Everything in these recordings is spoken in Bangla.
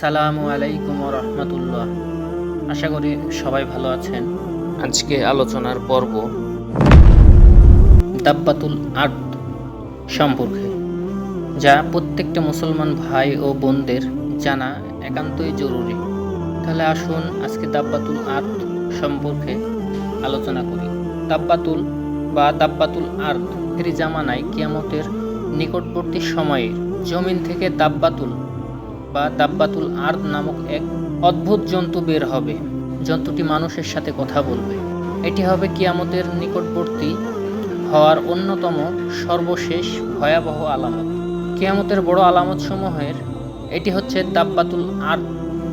আসসালামু আলাইকুম রহমতুল্লাহ। আশা করি সবাই ভালো আছেন। আজকে আলোচনার পর্ব দাব্বাতুল আর্দ সম্পর্কে, যা প্রত্যেকটা মুসলমান ভাই ও বোনদের জানা একান্তই জরুরি। তাহলে আসুন আজকে দাব্বাতুল আর্দ সম্পর্কে আলোচনা করি। দাব্বাতুল বা দাব্বাতুল আর্দ এর জামানায় কিয়ামতের নিকটবর্তী সময়ে জমিন থেকে দাব্বাতুল বা দাব্বাতুল আর্দ নামক এক অদ্ভুত জন্তু বের হবে। জন্তুটি মানুষের সাথে কথা বলবে। এটি হবে কিয়ামতের নিকটবর্তী হওয়ার অন্যতম সর্বশেষ ভয়াবহ আলামত। কিয়ামতের বড় আলামত সমূহের এটি হচ্ছে দাব্বাতুল আর্দ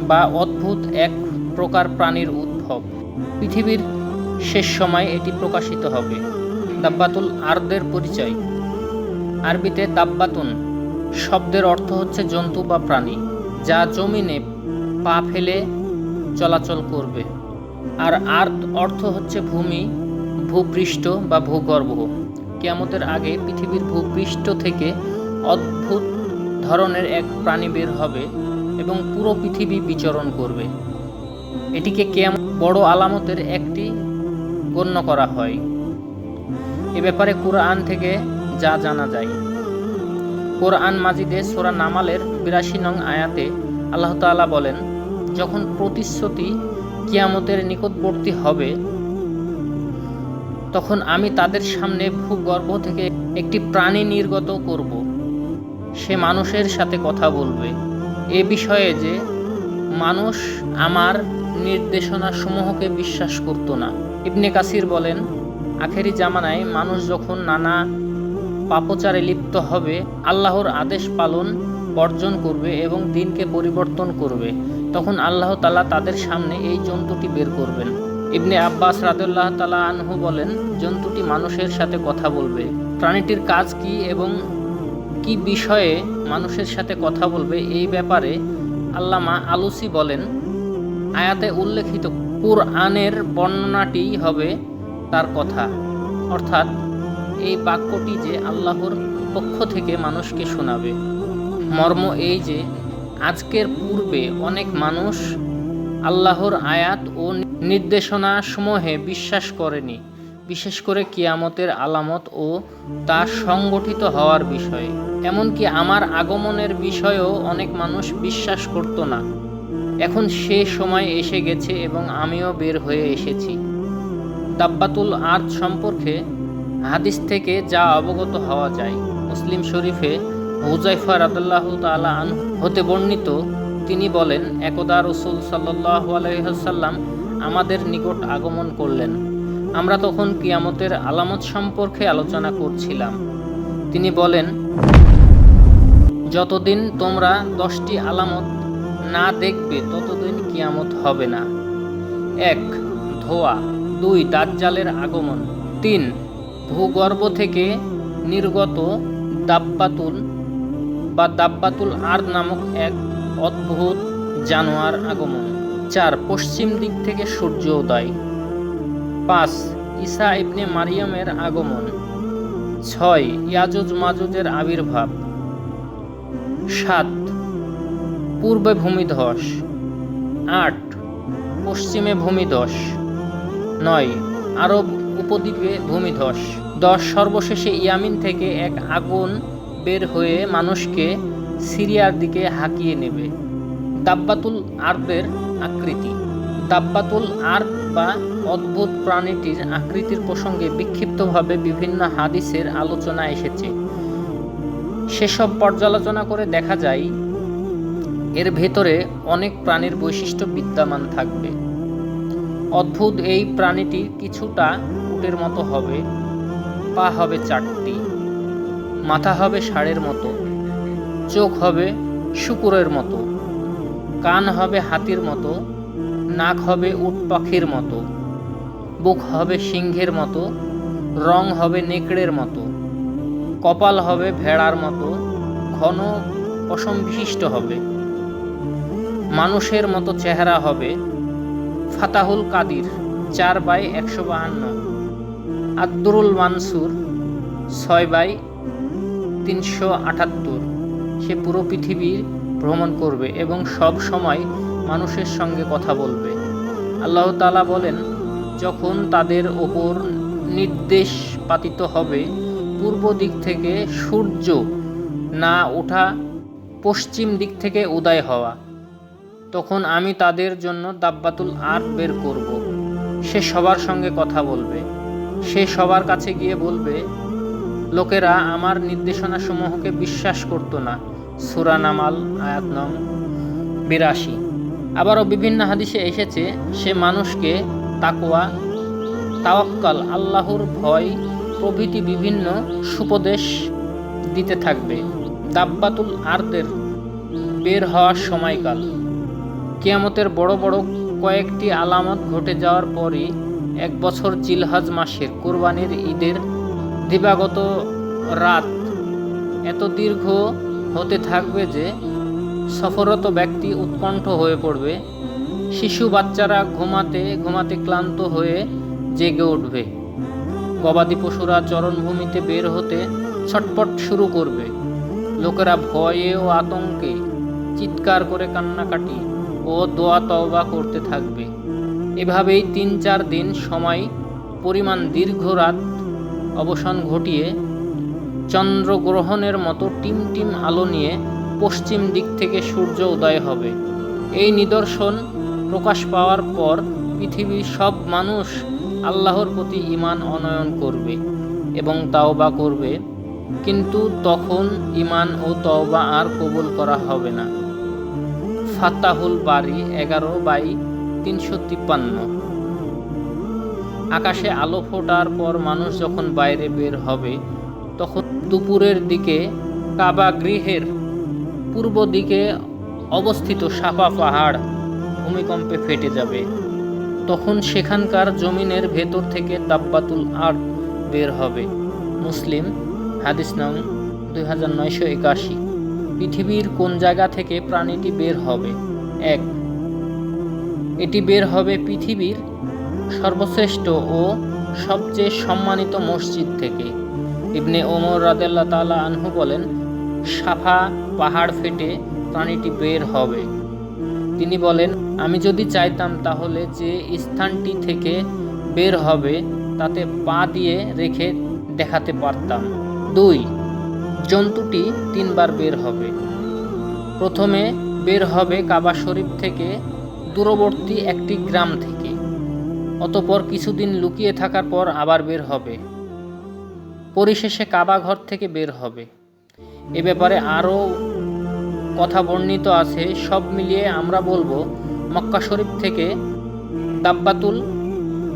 বা অদ্ভুত এক প্রকার প্রাণীর উদ্ভব। পৃথিবীর শেষ সময় এটি প্রকাশিত হবে। দাব্বাতুল আর্দের পরিচয়। আরবিতে দাব্বাতুন শব্দের অর্থ হচ্ছে জন্তু বা প্রাণী। যা জমিনে পা ফেলে চলাচল করবে। আর আর্দ অর্থ হচ্ছে ভূমি, ভূপৃষ্ঠ বা ভূগর্ভ। কেয়ামতের আগে পৃথিবীর ভূপৃষ্ঠ থেকে অদ্ভুত ধরনের এক প্রাণী বের হবে এবং পুরো পৃথিবী বিচরণ করবে। এটিকে কেয়াম বড় আলামতের একটি গণ্য করা হয়। এ ব্যাপারে কোরআন থেকে যা জানা যায়। কোরআন মাজিদে সোরা নামালের বিরাশি নং আয়াতে আল্লাহ তাআলা বলেন, যখন প্রতিশ্রুতি কিয়ামতের নিকটবর্তী হবে, তখন আমি তাদের সামনে ভূগর্ভ থেকে একটি প্রাণী নির্গত করব। সে মানুষের সাথে কথা বলবে। এ বিষয়ে যে মানুষ আমার নির্দেশনা সমূহকে বিশ্বাস করত না। ইবনে কাসির বলেন, আখেরি জামানায় মানুষ যখন নানা পাপচারে লিপ্ত হবে, আল্লাহর আদেশ পালন বর্জন করবে এবং দিনকে পরিবর্তন করবে। তখন আল্লাহ তালা তাদের সামনে এই জন্তুটি বের করবেন। ইবনে আব্বাস রাদুল্লাহ তালা আনহু বলেন, জন্তুটি মানুষের সাথে কথা বলবে। প্রাণীটির কাজ কি এবং কি বিষয়ে মানুষের সাথে কথা বলবে এই ব্যাপারে আল্লামা আলুসি বলেন। আয়াতে উল্লেখিত কুরআনের বর্ণনাটি হবে তার কথা। অর্থাৎ এই বাক্যটি যে আল্লাহর পক্ষ থেকে মানুষকে শোনাবে। মর্ম এই যে, আজকের পূর্বে অনেক মানুষ আল্লাহর আয়াত ও নির্দেশনা সমূহে বিশ্বাস করেনি, বিশেষ করে কিয়ামতের আলামত ও তা সংগঠিত হওয়ার বিষয়ে। এমনকি আমার আগমনের বিষয়েও অনেক মানুষ বিশ্বাস করত না। এখন সে সময় এসে গেছে এবং আমিও বের হয়ে এসেছি। দাব্বাতুল আর্থ সম্পর্কে হাদিস থেকে যা অবগত হওয়া যায়। মুসলিম শরীফে হুজাইফা রাদুল্লাহ তালা আন হতে বর্ণিত, তিনি বলেন, একদা রসুল সাল্লাহ আলহ্লাম আমাদের নিকট আগমন করলেন। আমরা তখন কিয়ামতের আলামত সম্পর্কে আলোচনা করছিলাম। তিনি বলেন, যতদিন তোমরা দশটি আলামত না দেখবে, ততদিন কিয়ামত হবে না। এক, ধোয়া। দুই, দাজ্জালের আগমন। তিন, ভূগর্ভ থেকে নির্গত দাব্বাতুল বা দাব্বাতুল আর নামক এক অদ্ভুত জানোয়ার আগমন চার পশ্চিম দিক থেকে সূর্য উদয়। পাঁচ, ঈসা ইবনে মারিয়ামের আগমন। ছয়, ইয়াজুজ মাজুজের আবির্ভাব। সাত, পূর্বে ভূমিধস। আট, পশ্চিমে ভূমিধস। নয়, আরব উপদ্বীপে ভূমিধস। দশ, সর্বশেষে ইয়ামিন থেকে এক আগুন বের হয়ে মানুষকে সিরিয়ার দিকে হাঁকিয়ে নেবে। দাব্বাতুল আর্দের আকৃতি। দাব্বাতুল আর্দ বা অদ্ভুত প্রাণীটির আকৃতির প্রসঙ্গে বিক্ষিপ্তভাবে বিভিন্ন হাদিসের আলোচনা এসেছে। সেসব পর্যালোচনা করে দেখা যায়, এর ভেতরে অনেক প্রাণীর বৈশিষ্ট্য বিদ্যমান থাকবে। অদ্ভুত এই প্রাণীটি কিছুটা উটের মতো হবে, পা হবে চারটি। মাথা হবে ষাঁড়ের মতো, চোখ হবে শুকুরের মতো, কান হবে হাতির মতো, নাক হবে উট পাখির মতো, বুক হবে সিংহের মতো, রং হবে নেকড়ের মতো, কপাল হবে ভেড়ার মতো, ঘন পশম হবে। মানুষের মতো চেহারা হবে ফাতাহুল কাদির, চার বাই একশো বাহান্ন। আব্দুরুল মানসুর, ছয় বাই তিনশো আটাত্তর। সে পুরো পৃথিবীর ভ্রমণ করবে এবং সব সময় মানুষের সঙ্গে কথা বলবে। আল্লাহ তাআলা বলেন, যখন তাদের ওপর নির্দেশ পাতিত হবে, পূর্ব দিক থেকে সূর্য না ওঠা, পশ্চিম দিক থেকে উদয় হওয়া, তখন আমি তাদের জন্য দাব্বাতুল আর বের করব। সে সবার সঙ্গে কথা বলবে। সে সবার কাছে গিয়ে বলবে লোকেরা আমার নির্দেশনা সমূহকে বিশ্বাস করত না। সুরা নামাল, আয়াত নং বিরাশি। আবারও বিভিন্ন হাদিসে এসেছে, সে মানুষকে তাকোয়া তাওয়াক্কাল, আল্লাহর ভয়, প্রভৃতি বিভিন্ন সুপদেশ দিতে থাকবে। দাব্বাতুল আর্দের বের হওয়ার সময়কাল। কিয়ামতের বড় বড় কয়েকটি আলামত ঘটে যাওয়ার পরই এক বছর জিলহজ মাসের কোরবানির ঈদের দিবাগত রাত এত দীর্ঘ হতে থাকবে যে সফররত ব্যক্তি উৎকণ্ঠ হয়ে পড়বে। শিশু বাচ্চারা ঘুমাতে ঘুমাতে ক্লান্ত হয়ে জেগে উঠবে। গবাদি পশুরা চরণভূমিতে বের হতে ছটপট শুরু করবে। লোকেরা ভয়ে ও আতঙ্কে চিৎকার করে কান্নাকাটি ও দোয়া তওবা করতে থাকবে। এভাবেই তিন চার দিন সময়, পরিমাণ দীর্ঘ রাত অবসান ঘটিয়ে চন্দ্রগ্রহণের মতো টিম টিম আলো নিয়ে পশ্চিম দিক থেকে সূর্য উদয় হবে। এই নিদর্শন প্রকাশ পাওয়ার পর পৃথিবীর সব মানুষ আল্লাহর প্রতি ঈমান অনয়ন করবে এবং তাওবা করবে। কিন্তু তখন ঈমান ও তওবা আর কবুল করা হবে না। ফাতাহুল বাড়ি এগারো বাই তিনশো তিপ্পান্ন। আকাশে আলো ফোটার পর মানুষ যখন বাইরে বের হবে, তখন দুপুরের দিকে কাবা গৃহের পূর্ব দিকে অবস্থিত সাপা পাহাড় ভূমিকম্পে ফেটে যাবে। তখন সেখানকার জমিনের ভেতর থেকে দাব্বাতুল আর্ট বের হবে। মুসলিম, হাদিস নং দুই হাজার নয়শো একাশি। পৃথিবীর কোন জায়গা থেকে প্রাণীটি বের হবে? এক, এটি বের হবে পৃথিবীর সর্বশ্রেষ্ঠ ও সবচেয়ে সম্মানিত মসজিদ থেকে। ইবনে ওমর রাদেল্লা তালা আনহু বলেন, সাফা পাহাড় ফেটে প্রাণীটি বের হবে। তিনি বলেন, আমি যদি চাইতাম তাহলে যে স্থানটি থেকে বের হবে, তাতে পা দিয়ে রেখে দেখাতে পারতাম। দুই, জন্তুটি তিনবার বের হবে। প্রথমে বের হবে কাবা শরীফ থেকে দূরবর্তী একটি গ্রাম থেকে। অতপর কিছুদিন লুকিয়ে থাকার পর আবার বের হবে। পরিশেষে কাবা ঘর থেকে বের হবে। এ ব্যাপারে আরও কথা বর্ণিত আছে। সব মিলিয়ে আমরা বলব, মক্কা শরীফ থেকে দাব্বাতুল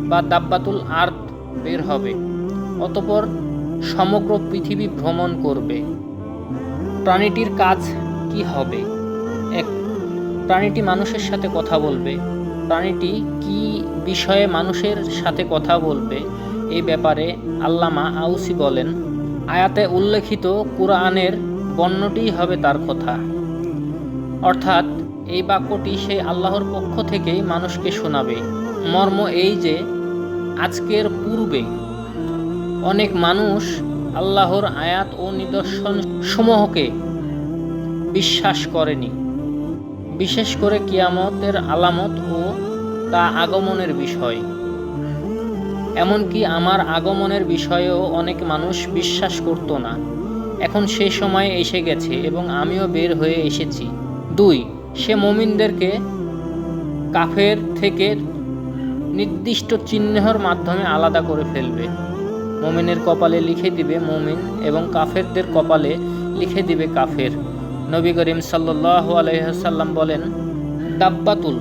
বা দাব্বাতুল আর্দ বের হবে। অতপর সমগ্র পৃথিবী ভ্রমণ করবে। প্রাণীটির কাজ কি হবে? এক, প্রাণীটি মানুষের সাথে কথা বলবে। প্রাণীটি কি বিষয়ে মানুষের সাথে কথা বলবে? এ ব্যাপারে আল্লামা আউসি বলেন, আয়াতে উল্লেখিত কুরআনের বর্ণটিই হবে তার কথা। অর্থাৎ, এই বাক্যটি সে আল্লাহর পক্ষ থেকেই মানুষকে শোনাবে। মর্ম এই যে, আজকের পূর্বে অনেক মানুষ আল্লাহর আয়াত ও নিদর্শন সমূহকে বিশ্বাস করেনি। বিশেষ করে কিয়ামতের আলামত ও তা আগমনের বিষয়। এমনকি আমার আগমনের বিষয়েও অনেক মানুষ বিশ্বাস করত না। এখন সে সময় এসে গেছে এবং আমিও বের হয়ে এসেছি। দুই, সে মমিনদেরকে কাফের থেকে নির্দিষ্ট চিহ্নর মাধ্যমে আলাদা করে ফেলবে। মমিনের কপালে লিখে দিবে মমিন এবং কাফেরদের কপালে লিখে দিবে কাফের। নবী করিম সাল্লাহ আলহ্লাম বলেন, দাব্বাতুল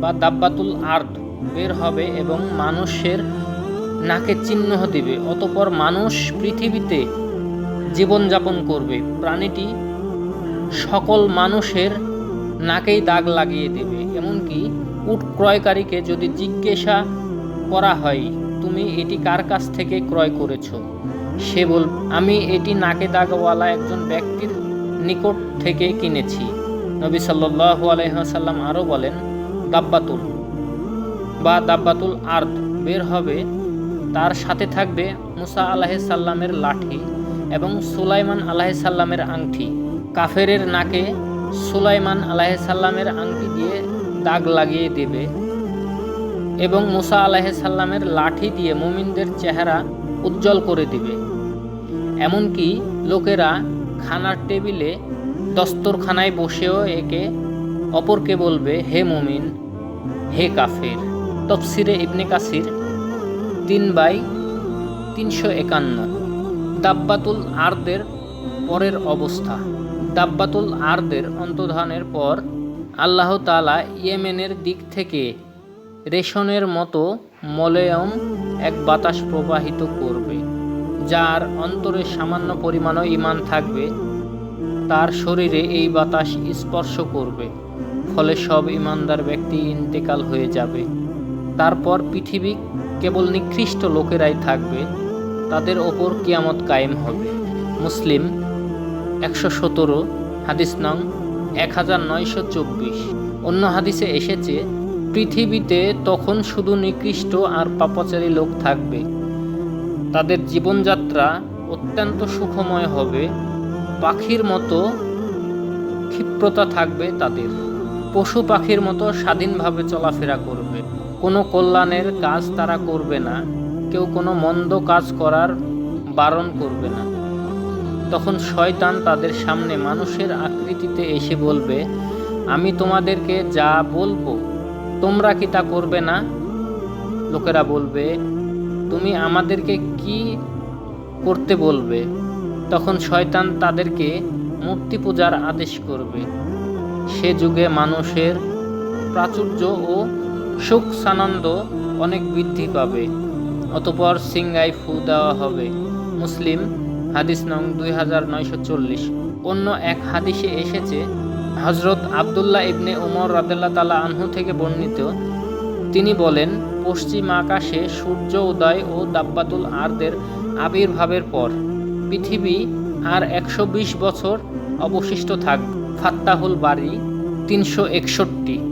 বা দাব্বাতুল আর্দ বের হবে এবং মানুষের নাকে চিহ্ন দিবে, অতপর মানুষ পৃথিবীতে জীবনযাপন করবে। প্রাণীটি সকল মানুষের নাকেই দাগ লাগিয়ে দেবে। এমনকি উট ক্রয়কারীকে যদি জিজ্ঞাসা করা হয়, তুমি এটি কার কাছ থেকে ক্রয় করেছ? সে বল, আমি এটি নাকে দাগওয়ালা একজন ব্যক্তির নিকট থেকে কিনেছি। নবী সাল্লাহ আলহাসাল্লাম আরও বলেন, দাব্বাতুল। বা দাব্বাতুল আর্দ বের হবে। তার সাথে থাকবে মুসা আলাহিসাল্লামের লাঠি এবং সুলাইমান আলাহিসাল্লামের আংটি। কাফেরের নাকে সুলাইমান আলাইসাল্লামের আংটি দিয়ে দাগ লাগিয়ে দেবে এবং মুসা আলাইসাল্লামের লাঠি দিয়ে মুমিনদের চেহারা উজ্জ্বল করে দিবে। এমনকি লোকেরা খানার টেবিলে দস্তরখানায় বসেও একে অপরকে বলবে, হে মুমিন, হে কাফের। তফসিরে ইবনে কাসির তিন বাই তিনশো একান্ন। দাব্বাতুল আরদের পরের অবস্থা। দাব্বাতুল আরদের অন্তর্ধানের পর আল্লাহ তালা ইয়েমেনের দিক থেকে রেশনের মতো মলয়ম এক বাতাস প্রবাহিত করবে। যার অন্তরে সামান্য পরিমাণও ইমান থাকবে, তার শরীরে এই বাতাস স্পর্শ করবে, ফলে সব ইমানদার ব্যক্তি ইন্তেকাল হয়ে যাবে। তারপর পৃথিবী কেবল নিকৃষ্ট লোকেরাই থাকবে, তাদের ওপর কিয়ামত কায়েম হবে। মুসলিম, একশো সতেরো, হাদিস নং এক হাজার নয়শো চব্বিশ। অন্য হাদিসে এসেছে, পৃথিবীতে তখন শুধু নিকৃষ্ট আর পাপাচারী লোক থাকবে তাদের জীবনযাত্রা অত্যন্ত সুখময় হবে। পাখির মতো ক্ষিপ্রতা থাকবে তাদের। পশু পাখির মতো স্বাধীনভাবে চলাফেরা করবে। কোনো কল্যাণের কাজ তারা করবে না। কেউ কোনো মন্দ কাজ করার বারণ করবে না। তখন শয়তান তাদের সামনে মানুষের আকৃতিতে এসে বলবে, আমি তোমাদেরকে যা বলব, তোমরা কি তা করবে না? লোকেরা বলবে তুমি আমাদেরকে কি করতে বলবে? তখন শয়তান তাদেরকে মূর্তি পূজার আদেশ করবে। সে যুগে মানুষের প্রাচুর্য ও সুখ সানন্দ অনেক বৃদ্ধি পাবে। অতপর সিংগাই ফু দেওয়া হবে। মুসলিম হাদিস নং দুই হাজার নয়শো চল্লিশ। অন্য এক হাদিসে এসেছে হজরত আবদুল্লাহ ইবনে উমর রাদেল্লা তালা আনহু থেকে বর্ণিত তিনি বলেন, পশ্চিম আকাশে সূর্য উদয় ও দাব্বাতুল আরদের আবির্ভাবের পর পৃথিবী আর একশো বিশ বছর অবশিষ্ট থাক। ফাত্তাহুল বাড়ি তিনশো একষট্টি।